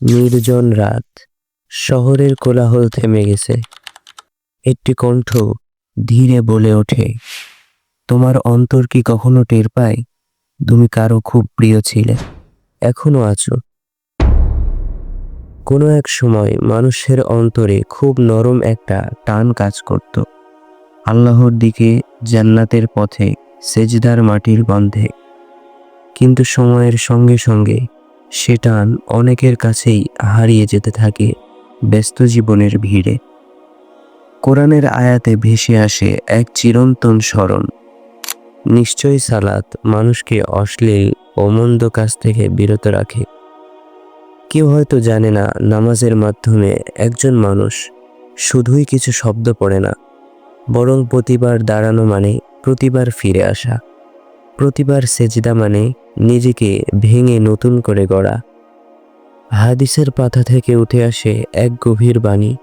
নির্জন রাত। শহরের কোলাহল থেমে গেছে। একটি কণ্ঠ ধীরে বলে ওঠে, তোমার অন্তর কি কখনো টের পায়? তুমি কারও খুব প্রিয় ছিলে, এখনও আছো। কোনো এক সময় মানুষের অন্তরে খুব নরম একটা টান কাজ করত। আল্লাহর দিকে জান্নাতের পথে সেজদার মাটির গন্ধে কিন্তু সময়ের সঙ্গে সঙ্গে সে টান অনেকের কাছেই হারিয়ে যেতে থাকে ব্যস্ত জীবনের ভিড়ে। কোরআনের আয়াতে ভেসে আসে এক চিরন্তন স্মরণ। নিশ্চয়ই সালাত মানুষকে অশ্লীল ও মন্দ কাজ থেকে বিরত রাখে। কেউ হয়তো জানে না, নামাজের মাধ্যমে একজন মানুষ শুধুই কিছু শব্দ পড়ে না, বরং প্রতিবার দাঁড়ানো মানে প্রতিবার ফিরে আসা। প্রতিবার সেজদা মানে নিজেকে ভেঙে নতুন করে গড়া। হাদিসের পাতা থেকে উঠে আসে এক গভীর বাণী,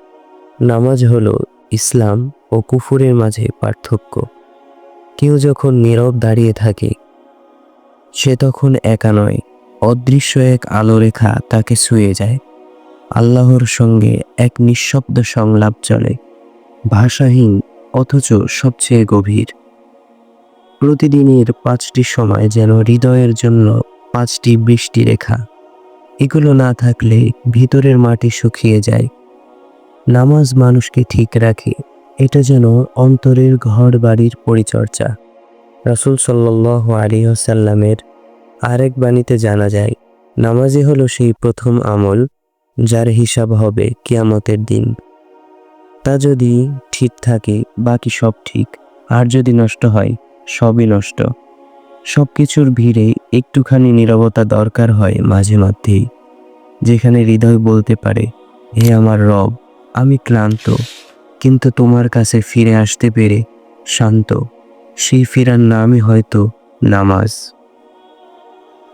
নামাজ হলো ইসলাম ও কুফুরের মাঝে পার্থক্য। কেউ যখন নীরব দাঁড়িয়ে থাকে, সে তখন একা নয়, অদৃশ্য এক আলোরেখা তাকে ছুঁয়ে যায়। আল্লাহর সঙ্গে এক নিঃশব্দ সংলাপ চলে, ভাষাহীন অথচ সবচেয়ে গভীর। প্রতিদিনের পাঁচটি সময় যেন হৃদয়ের জন্য পাঁচটি বৃষ্টি রেখা। এগুলো না থাকলে ভিতরের মাটি শুকিয়ে যায়। নামাজ মানুষকে ঠিক রাখে। এটা যেন অন্তরের ঘর বাড়ির পরিচর্যা। রাসুল সাল্লাহ আলিহাসাল্লামের আরেক বাণীতে জানা যায়, নামাজই হলো সেই প্রথম আমল যার হিসাব হবে কিয়ামতের দিন। তা যদি ঠিক থাকে, বাকি সব ঠিক। আর যদি নষ্ট হয় সবই নষ্ট। সব কিছুর ভিড়ে একটুখানি নীরবতা দরকার হয় মাঝে মধ্যেই, যেখানে হৃদয় বলতে পারে, হে আমার রব, আমি ক্লান্ত, কিন্তু তোমার কাছে ফিরে আসতে পেরে শান্ত, সেই ফেরার নামই হয়তো নামাজ।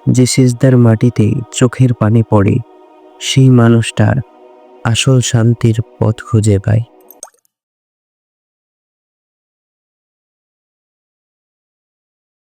যে সেজদার মাটিতে চোখের পানি পড়ে, সেই মানুষটার আসল শান্তির পথ খুঁজে পায়।